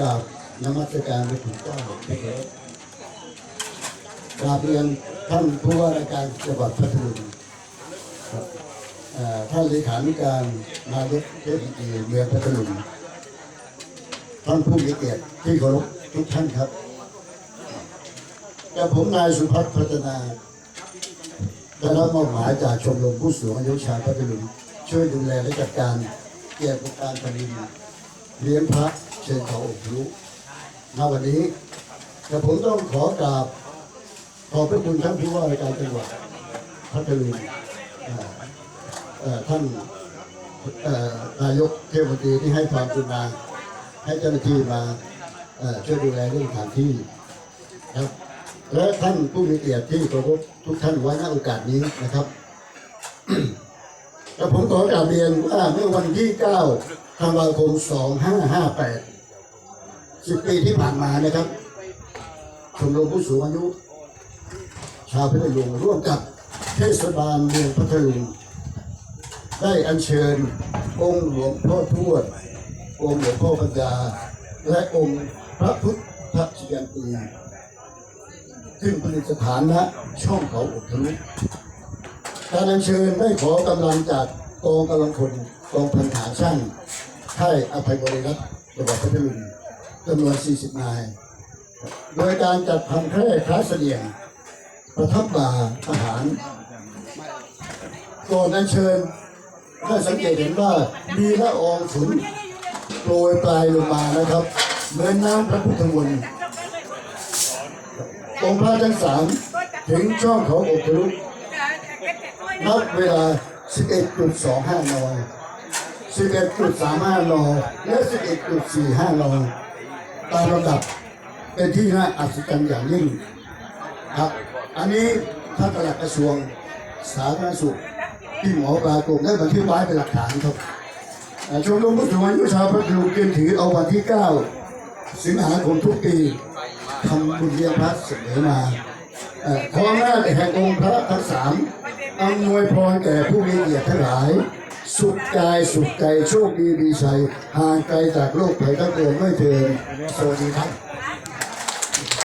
กับนมัสการไปถึงเจ้าไปเถอะกราบเรียนท่านผู้ว่าราชการจังหวัดพัทลุงท่านเลขานุการนายกเทศมนตรีเมืองพัทลุงท่านผู้มีเกียรติที่เคารพทุกท่านครับกับผมนายสุพัฒน์พัฒนาได้รับมอบหมายจากชมรมผู้สูงอายุชาวพัทลุงช่วยดูแลและจัดการเกี่ยวกับการผลิตเลี้ยงพระ ชิญเขาอบรู้ณวันนี้แต่ผมต้องขอกราบขอบพระคุณท่านผู้ว่าราชการจังหวัดพัทลุงเอ่อเอ่อท่านนายกเทศมนตรีที่ให้ความกรุณาให้เจ้าหน้าที่มาช่วยดูแลเรื่องสถานที่ครับและท่านผู้มีเกียรติที่เคารพทุกท่านไว้ณโอกาสนี้นะครับและผมขอกราบเรียนว่าเมื่อวันที่ 9 ธันวาคม 2558 10ปีที่ผ่านมานะครับชมรมผู้สูงอายุ ชาวพัทลุงร่วมกับเทศบาลเมืองพัทลุงได้อัญเชิญองค์หลวงพ่อทวด องค์หลวงพ่อปัญญาและองค์พระพุทธชยันตีขึ้นประดิษฐานณช่องเขาอุทะลุการอัญเชิญได้ขอกำลังจากกองกำลังพลกองพันฐานช่างค่ายอภัยบริรัตน์จังหวัดพัทลุง จำนวน 40 นาย โดยการจัดทำแคร่คลาเสลียง ประทับบ่าทหารก่อนอัญเชิญได้สังเกตเห็นว่ามีละอองฝนโปรยปลายลงมานะครับ เหมือนน้ำพระพุทธมนต์องค์พระทั้งสามถึงช่องเขาอกทะลุนับเวลา 11.25 น 11.35 น และ 11.45 น ตามลำดับเป็นที่น่าอัศจรรย์อย่างยิ่งครับอันนี้ท่านปลัดกระทรวงสาธารณสุขที่หมอปลาโกรมได้บันทึกไว้เป็นหลักฐานครับอ่าชมรมผู้สูงอายุชาวพัทลุงจึงถือเอาวันที่ 9 สิงหาคมทุกปีทำบุญเลี้ยงพระเสมอมาขออำนาจแห่งองค์พระทั้งสามอำนวยพรแก่ผู้มีเกียรติทั้งหลาย สุขกายสุขใจโชคดีมีชัยห่างไกลจากโรคภัยทั้งปวงไม่เถินสวัสดีครับ